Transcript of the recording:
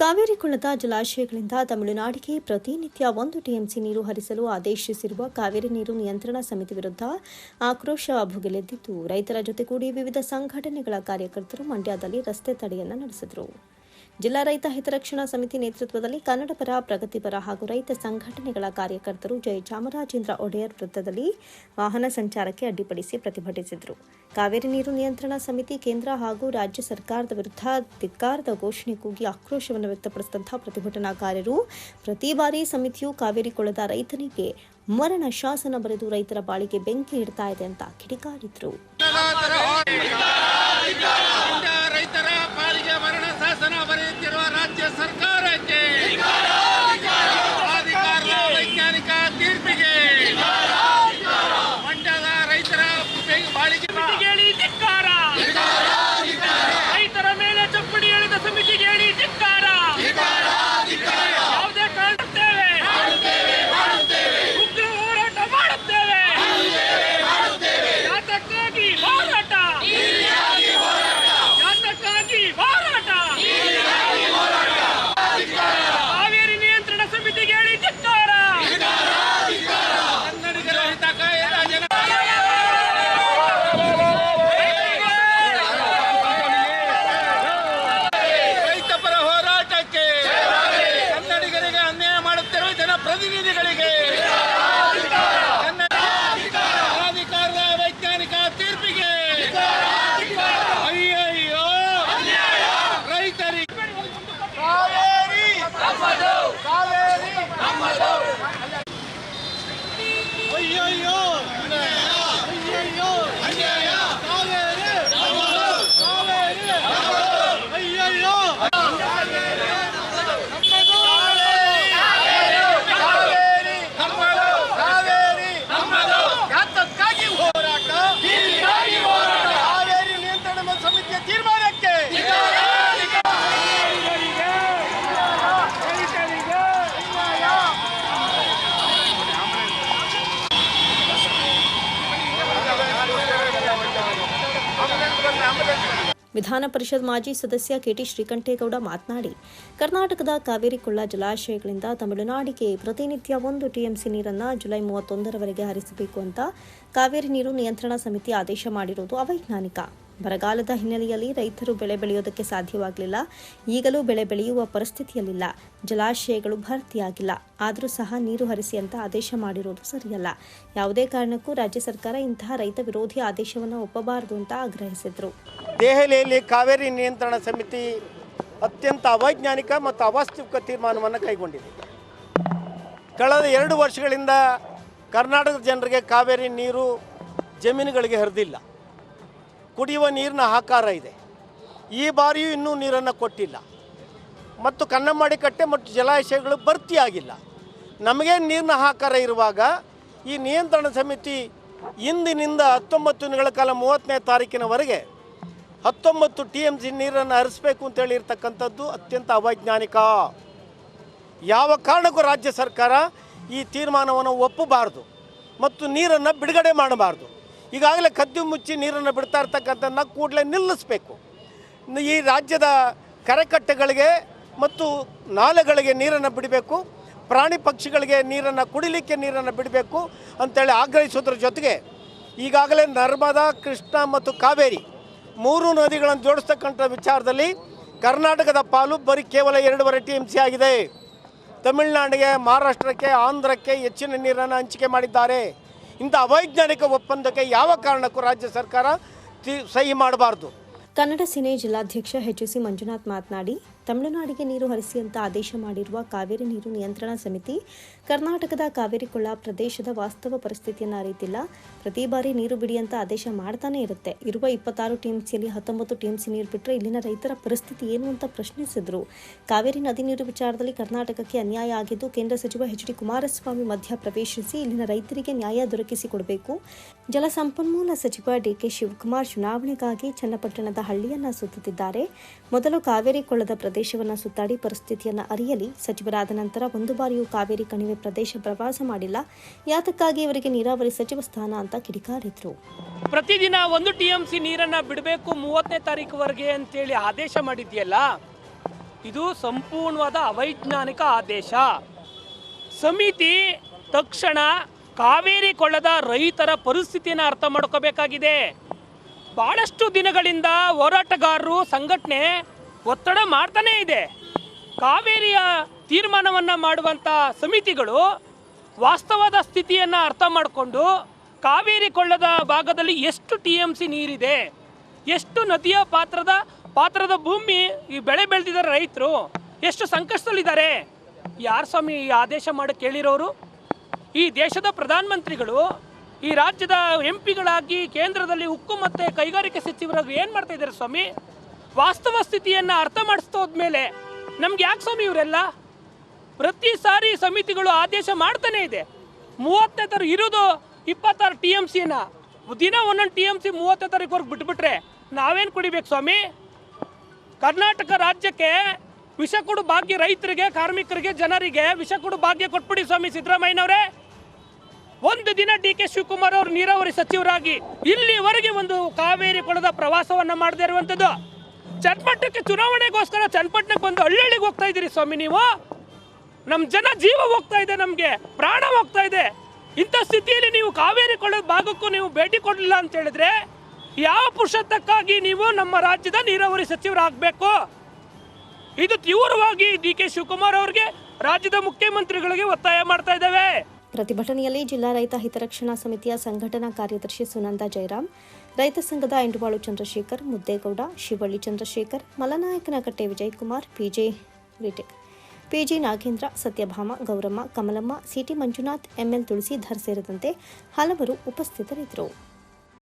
ಕಾವೇರಿ ಕುಳದ ಜಲಾಶಯಗಳಿಂದ ತಮಿಳುನಾಡಿಗೆ ಪ್ರತಿನಿತ್ಯ ಒಂದು ಟಿಎಂಸಿ ನೀರು ಹರಿಸಲು ಆದೇಶಿಸಿರುವ ಕಾವೇರಿ ನೀರು ನಿಯಂತ್ರಣ ಸಮಿತಿ ವಿರುದ್ಧ ಆಕ್ರೋಶ ಭುಗಿಲೆದ್ದಿದ್ದು ರೈತರ ಜೊತೆಗೂಡಿ ವಿವಿಧ ಸಂಘಟನೆಗಳ ಕಾರ್ಯಕರ್ತರು ಮಂಡ್ಯದಲ್ಲಿ ರಸ್ತೆ ತಡೆಯನ್ನ ನಡೆಸಿದರು. ಜಿಲ್ಲಾ ರೈತ ಹಿತರಕ್ಷಣಾ ಸಮಿತಿ ನೇತೃತ್ವದಲ್ಲಿ ಕನ್ನಡಪರ ಪ್ರಗತಿಪರ ಹಾಗೂ ರೈತ ಸಂಘಟನೆಗಳ ಕಾರ್ಯಕರ್ತರು ಜಯ ಚಾಮರಾಜೇಂದ್ರ ಒಡೆಯರ್ ವೃತ್ತದಲ್ಲಿ ವಾಹನ ಸಂಚಾರಕ್ಕೆ ಅಡ್ಡಿಪಡಿಸಿ ಪ್ರತಿಭಟಿಸಿದರು ಕಾವೇರಿ ನೀರು ನಿಯಂತ್ರಣ ಸಮಿತಿ ಕೇಂದ್ರ ಹಾಗೂ ರಾಜ್ಯ ಸರ್ಕಾರದ ವಿರುದ್ಧ ಧಿಕ್ಕಾರದ ಘೋಷಣೆ ಕೂಗಿ ಆಕ್ರೋಶವನ್ನು ವ್ಯಕ್ತಪಡಿಸಿದಂತಹ ಪ್ರತಿಭಟನಾಕಾರರು ಪ್ರತಿ ಬಾರಿ ಸಮಿತಿಯು ಕಾವೇರಿ ಕೊಳದ ರೈತನಿಗೆ ಮರಣ ಶಾಸನ ಬರೆದು ರೈತರ ಬಾಳಿಗೆ ಬೆಂಕಿ ಇಡ್ತಾ ಇದೆ ಅಂತ ಕಿಡಿಕಾರಿದ್ರು ಇಂಥ ರೈತರ ಪಾಲಿಗೆ ಮರಣ ಶಾಸನ ಬರೆಯುತ್ತಿರುವ ರಾಜ್ಯ ಸರ್ಕಾರಕ್ಕೆ ವಿಧಾನ ಪರಿಷತ್ ಮಾಜಿ ಸದಸ್ಯ ಕೆಟಿ ಶ್ರೀಕಂಠೇಗೌಡ ಮಾತನಾಡಿ, ಕರ್ನಾಟಕದ ಕಾವೇರಿ ಕೊಳ್ಳ ಜಲಾಶಯಗಳಿಂದ ತಮಿಳುನಾಡಿಗೆ ಪ್ರತಿನಿತ್ಯ ಒಂದು ಟಿಎಂಸಿ ನೀರನ್ನು ಜುಲೈ ಮೂವತ್ತೊಂದರವರೆಗೆ ಹರಿಸಬೇಕು ಅಂತ ಕಾವೇರಿ ನೀರು ನಿಯಂತ್ರಣ ಸಮಿತಿ ಆದೇಶ ಮಾಡಿರುವುದು ಅವೈಜ್ಞಾನಿಕ. ಬರಗಾಲದ ಹಿನ್ನೆಲೆಯಲ್ಲಿ ರೈತರು ಬೆಳೆ ಬೆಳೆಯೋದಕ್ಕೆ ಸಾಧ್ಯವಾಗಲಿಲ್ಲ. ಈಗಲೂ ಬೆಳೆ ಬೆಳೆಯುವ ಪರಿಸ್ಥಿತಿಯಲ್ಲಿಲ್ಲ. ಜಲಾಶಯಗಳು ಭರ್ತಿಯಾಗಿಲ್ಲ. ಆದರೂ ಸಹ ನೀರು ಹರಿಸಿ ಅಂತ ಆದೇಶ ಮಾಡಿರುವುದು ಸರಿಯಲ್ಲ. ಯಾವುದೇ ಕಾರಣಕ್ಕೂ ರಾಜ್ಯ ಸರ್ಕಾರ ಇಂತಹ ರೈತ ವಿರೋಧಿ ಆದೇಶವನ್ನು ಒಪ್ಪಬಾರದು ಅಂತ ಆಗ್ರಹಿಸಿದರು. ದೆಹಲಿಯಲ್ಲಿ ಕಾವೇರಿ ನಿಯಂತ್ರಣ ಸಮಿತಿ ಅತ್ಯಂತ ಅವೈಜ್ಞಾನಿಕ ಮತ್ತು ಅವಾಸ್ತವಿಕ ತೀರ್ಮಾನವನ್ನು ಕೈಗೊಂಡಿದೆ. ಕಳೆದ ಎರಡು ವರ್ಷಗಳಿಂದ ಕರ್ನಾಟಕದ ಜನರಿಗೆ ಕಾವೇರಿ ನೀರು ಜಮೀನುಗಳಿಗೆ ಹರಿದಿಲ್ಲ. ಕುಡಿಯುವ ನೀರಿನ ಆಕಾರ ಇದೆ. ಈ ಬಾರಿಯೂ ಇನ್ನೂ ನೀರನ್ನು ಕೊಟ್ಟಿಲ್ಲ. ಮತ್ತು ಕನ್ನಂಬಾಡಿ ಕಟ್ಟೆ ಮತ್ತು ಜಲಾಶಯಗಳು ಭರ್ತಿಯಾಗಿಲ್ಲ. ನಮಗೆ ನೀರಿನ ಆಕಾರ ಇರುವಾಗ ಈ ನಿಯಂತ್ರಣ ಸಮಿತಿ ಇಂದಿನಿಂದ ಹತ್ತೊಂಬತ್ತು ದಿನಗಳ ಕಾಲ ಮೂವತ್ತನೇ ತಾರೀಕಿನವರೆಗೆ ಹತ್ತೊಂಬತ್ತು ಟಿ ಎಂ ಸಿ ನೀರನ್ನು ಹರಿಸಬೇಕು ಅಂತೇಳಿ ಇರ್ತಕ್ಕಂಥದ್ದು ಅತ್ಯಂತ ಅವೈಜ್ಞಾನಿಕ. ಯಾವ ಕಾರಣಕ್ಕೂ ರಾಜ್ಯ ಸರ್ಕಾರ ಈ ತೀರ್ಮಾನವನ್ನು ಒಪ್ಪಬಾರ್ದು ಮತ್ತು ನೀರನ್ನು ಬಿಡುಗಡೆ ಮಾಡಬಾರ್ದು. ಈಗಾಗಲೇ ಕದ್ದು ಮುಚ್ಚಿ ನೀರನ್ನು ಬಿಡ್ತಾ ಇರ್ತಕ್ಕಂಥದ್ದನ್ನ ಕೂಡಲೇ ನಿಲ್ಲಿಸಬೇಕು. ಈ ರಾಜ್ಯದ ಕರೆಕಟ್ಟೆಗಳಿಗೆ ಮತ್ತು ನಾಲೆಗಳಿಗೆ ನೀರನ್ನು ಬಿಡಬೇಕು, ಪ್ರಾಣಿ ಪಕ್ಷಿಗಳಿಗೆ ನೀರನ್ನು, ಕುಡಿಲಿಕ್ಕೆ ನೀರನ್ನು ಬಿಡಬೇಕು ಅಂತೇಳಿ ಆಗ್ರಹಿಸೋದ್ರ ಜೊತೆಗೆ ಈಗಾಗಲೇ ನರ್ಮದಾ, ಕೃಷ್ಣ ಮತ್ತು ಕಾವೇರಿ ಮೂರು ನದಿಗಳನ್ನು ಜೋಡಿಸ್ತಕ್ಕಂಥ ವಿಚಾರದಲ್ಲಿ ಕರ್ನಾಟಕದ ಪಾಲು ಬರೀ ಕೇವಲ ಎರಡೂವರೆ ಟಿ ಎಂ ಸಿ ಆಗಿದೆ. ತಮಿಳುನಾಡಿಗೆ, ಮಹಾರಾಷ್ಟ್ರಕ್ಕೆ, ಆಂಧ್ರಕ್ಕೆ ಹೆಚ್ಚಿನ ನೀರನ್ನು ಹಂಚಿಕೆ ಮಾಡಿದ್ದಾರೆ. ಇಂಥ ಅವೈಜ್ಞಾನಿಕ ಒಪ್ಪಂದಕ್ಕೆ ಯಾವ ಕಾರಣಕ್ಕೂ ರಾಜ್ಯ ಸರ್ಕಾರ ಸಹಿ ಮಾಡಬಾರ್ದು. ಕನ್ನಡ ಸಿನೇ ಜಿಲ್ಲಾಧ್ಯಕ್ಷ ಎಚ್ಎಸಿ ಮಂಜುನಾಥ್ ಮಾತನಾಡಿ ತಮಿಳುನಾಡಿಗೆ ನೀರು ಹರಿಸಿ ಅಂತ ಆದೇಶ ಮಾಡಿರುವ ಕಾವೇರಿ ನೀರು ನಿಯಂತ್ರಣ ಸಮಿತಿ, ಕರ್ನಾಟಕದ ಕಾವೇರಿ ಕೊಳ್ಳ ಪ್ರದೇಶದ ವಾಸ್ತವ ಪರಿಸ್ಥಿತಿಯನ್ನು ಅರಿತಿಲ್ಲ. ಪ್ರತಿ ಬಾರಿ ನೀರು ಬಿಡಿ ಅಂತ ಆದೇಶ ಮಾಡ್ತಾನೆ ಇರುತ್ತೆ. ಇರುವ ಇಪ್ಪತ್ತಾರು ಟಿಎಂಸಿಯಲ್ಲಿ ಹತ್ತೊಂಬತ್ತು ಟಿಎಂಸಿ ನೀರು ಬಿಟ್ಟರೆ ಇಲ್ಲಿನ ರೈತರ ಪರಿಸ್ಥಿತಿ ಏನು ಅಂತ ಪ್ರಶ್ನಿಸಿದರು. ಕಾವೇರಿ ನದಿ ನೀರು ವಿಚಾರದಲ್ಲಿ ಕರ್ನಾಟಕಕ್ಕೆ ಅನ್ಯಾಯ ಆಗಿದ್ದು ಕೇಂದ್ರ ಸಚಿವ ಎಚ್ ಡಿ ಕುಮಾರಸ್ವಾಮಿ ಮಧ್ಯ ಪ್ರವೇಶಿಸಿ ಇಲ್ಲಿನ ರೈತರಿಗೆ ನ್ಯಾಯ ದೊರಕಿಸಿಕೊಡಬೇಕು ಜಲಸಂಪನ್ಮೂಲ ಸಚಿವ ಡಿಕೆ ಶಿವಕುಮಾರ್ ಚುನಾವಣೆಗಾಗಿ ಚನ್ನಪಟ್ಟಣದ ಹಳ್ಳಿಯನ್ನ ಸುತ್ತುತ್ತಿದ್ದಾರೆ. ಮೊದಲು ಕಾವೇರಿ ಕೊಳ್ಳದ ಪ್ರದೇಶವನ್ನು ಸುತ್ತಾಡಿ ಪರಿಸ್ಥಿತಿಯನ್ನು ಅರಿಯಲಿ. ಸಚಿವರಾದ ನಂತರ ಒಂದು ಬಾರಿಯೂ ಕಾವೇರಿ ಕಣಿವೆ ಪ್ರದೇಶ ಪ್ರವಾಸ ಮಾಡಿಲ್ಲ. ಯಾತಕ್ಕಾಗಿ ಇವರಿಗೆ ನೀರಾವರಿ ಸಚಿವ ಸ್ಥಾನ ಅಂತ ಕಿಡಿಕಾರಿದ್ರು. ಪ್ರತಿದಿನ ಒಂದು ಟಿ ಎಂ ಸಿ ನೀರನ್ನ ಬಿಡಬೇಕು ಮೂವತ್ತನೇ ತಾರೀಕುವರೆಗೆ ಅಂತೇಳಿ ಆದೇಶ ಮಾಡಿದ್ಯಲ್ಲ? ಇದು ಸಂಪೂರ್ಣವಾದ ಅವೈಜ್ಞಾನಿಕ ಆದೇಶ. ಸಮಿತಿ ತಕ್ಷಣ ಕಾವೇರಿ ಕೊಳ್ಳದ ರೈತರ ಪರಿಸ್ಥಿತಿಯನ್ನು ಅರ್ಥ ಮಾಡ್ಕೋಬೇಕಾಗಿದೆ. ಬಹಳಷ್ಟು ದಿನಗಳಿಂದ ಹೋರಾಟಗಾರರು, ಸಂಘಟನೆ ಒತ್ತಡ ಮಾಡ್ತಾನೇ ಇದೆ. ಕಾವೇರಿಯ ತೀರ್ಮಾನವನ್ನು ಮಾಡುವಂಥ ಸಮಿತಿಗಳು ವಾಸ್ತವದ ಸ್ಥಿತಿಯನ್ನು ಅರ್ಥ ಮಾಡಿಕೊಂಡು ಕಾವೇರಿ ಕೊಳ್ಳದ ಭಾಗದಲ್ಲಿ ಎಷ್ಟು ಟಿ ಎಂ ಸಿ ನೀರಿದೆ, ಎಷ್ಟು ನದಿಯ ಪಾತ್ರದ ಪಾತ್ರದ ಭೂಮಿ ಈ ಬೆಳೆ ಬೆಳೆದಿದ್ದಾರೆ ರೈತರು, ಎಷ್ಟು ಸಂಕಷ್ಟದಲ್ಲಿದ್ದಾರೆ? ಯಾರು ಸ್ವಾಮಿ ಈ ಆದೇಶ ಮಾಡಿ ಕೇಳಿರೋರು? ಈ ದೇಶದ ಪ್ರಧಾನಮಂತ್ರಿಗಳು, ಈ ರಾಜ್ಯದ ಎಂ ಪಿಗಳಾಗಿ ಕೇಂದ್ರದಲ್ಲಿ ಉಕ್ಕು ಮತ್ತು ಕೈಗಾರಿಕೆ ಸಚಿವರಾಗಿ ಏನು ಮಾಡ್ತಾ ಇದ್ದಾರೆ ಸ್ವಾಮಿ? ವಾಸ್ತವ ಸ್ಥಿತಿಯನ್ನು ಅರ್ಥ ಮಾಡಿಸ್ತೋದ್ಮೇಲೆ ನಮ್ಗೆ ಯಾಕೆ ಸ್ವಾಮಿ ಇವರೆಲ್ಲ? ಪ್ರತಿ ಸಾರಿ ಸಮಿತಿಗಳು ಆದೇಶ ಮಾಡ್ತಾನೆ ಇದೆ. ಮೂವತ್ತನೇ ತಾರೀಕು ಇರೋದು ಇಪ್ಪತ್ತಾರು ಟಿ ಎಂ ಸಿನ ದಿನ ಒಂದೊಂದು ಟಿ ಎಂ ಸಿ ಮೂವತ್ತನೇ ತಾರೀಕುವರೆಗೆ ಬಿಟ್ಬಿಟ್ರೆ ನಾವೇನು ಕುಡಿಬೇಕು ಸ್ವಾಮಿ? ಕರ್ನಾಟಕ ರಾಜ್ಯಕ್ಕೆ ವಿಷ ಕೊಡು ಭಾಗ್ಯ ರೈತರಿಗೆ, ಕಾರ್ಮಿಕರಿಗೆ, ಜನರಿಗೆ ವಿಷ ಕೊಡು ಭಾಗ್ಯ ಕೊಟ್ಬಿಡಿ ಸ್ವಾಮಿ ಸಿದ್ದರಾಮಯ್ಯನವರೇ. ಒಂದು ದಿನ ಡಿ ಕೆ ಶಿವಕುಮಾರ್ ಅವರು ನೀರಾವರಿ ಸಚಿವರಾಗಿ ಇಲ್ಲಿವರೆಗೆ ಒಂದು ಕಾವೇರಿ ಕೊಳದ ಪ್ರವಾಸವನ್ನು ಮಾಡದೇ ಇರುವಂಥದ್ದು ಚನ್ನಪಟ್ಟಣಕ್ಕೆ ಚುನಾವಣೆಗೋಸ್ಕರ ಚನ್ನಪಟ್ಟಣಕ್ಕೆ ಬಂದು ಹಳ್ಳಿಗೆ ಹೋಗ್ತಾ ಇದ್ದೀರಿ ಸ್ವಾಮಿ ನೀವು? ನಮ್ಮ ಜನ ಜೀವ ಹೋಗ್ತಾ ಇದೆ, ನಮಗೆ ಪ್ರಾಣ ಹೋಗ್ತಾ ಇದೆ. ಇಂಥ ಸ್ಥಿತಿಯಲ್ಲಿ ನೀವು ಕಾವೇರಿ ಕೊಳ್ಳದ ಭಾಗಕ್ಕೂ ನೀವು ಭೇಟಿ ಕೊಡಲಿಲ್ಲ ಅಂತ ಹೇಳಿದ್ರೆ ಯಾವ ಪುರುಷತ್ವಕ್ಕಾಗಿ ನೀವು ನಮ್ಮ ರಾಜ್ಯದ ನೀರಾವರಿ ಸಚಿವರಾಗಬೇಕು? ಇದು ತೀವ್ರವಾಗಿ ಡಿ ಕೆ ಶಿವಕುಮಾರ್ ಅವರಿಗೆ ರಾಜ್ಯದ ಮುಖ್ಯಮಂತ್ರಿಗಳಿಗೆ ಒತ್ತಾಯ ಮಾಡ್ತಾ ಇದ್ದಾವೆ. ಪ್ರತಿಭಟನೆಯಲ್ಲಿ ಜಿಲ್ಲಾ ರೈತ ಹಿತರಕ್ಷಣಾ ಸಮಿತಿಯ ಸಂಘಟನಾ ಕಾರ್ಯದರ್ಶಿ ಸುನಂದ ಜಯರಾಮ್ ರೈತ ಸಂಘದ ಎಂಡುಬಾಳು Chandrashekar, Muddegowda, Shivalli Chandrashekar Malanayakanakatte Vijayakumar PJ ರಿಟೆಕ್. PG Nagendra, Satyabhama, Gowramma, Kamalamma CT Manjunath ML Tulasidhar ಸೇರಿದಂತೆ ಹಲವರು ಉಪಸ್ಥಿತರಿದ್ದರು.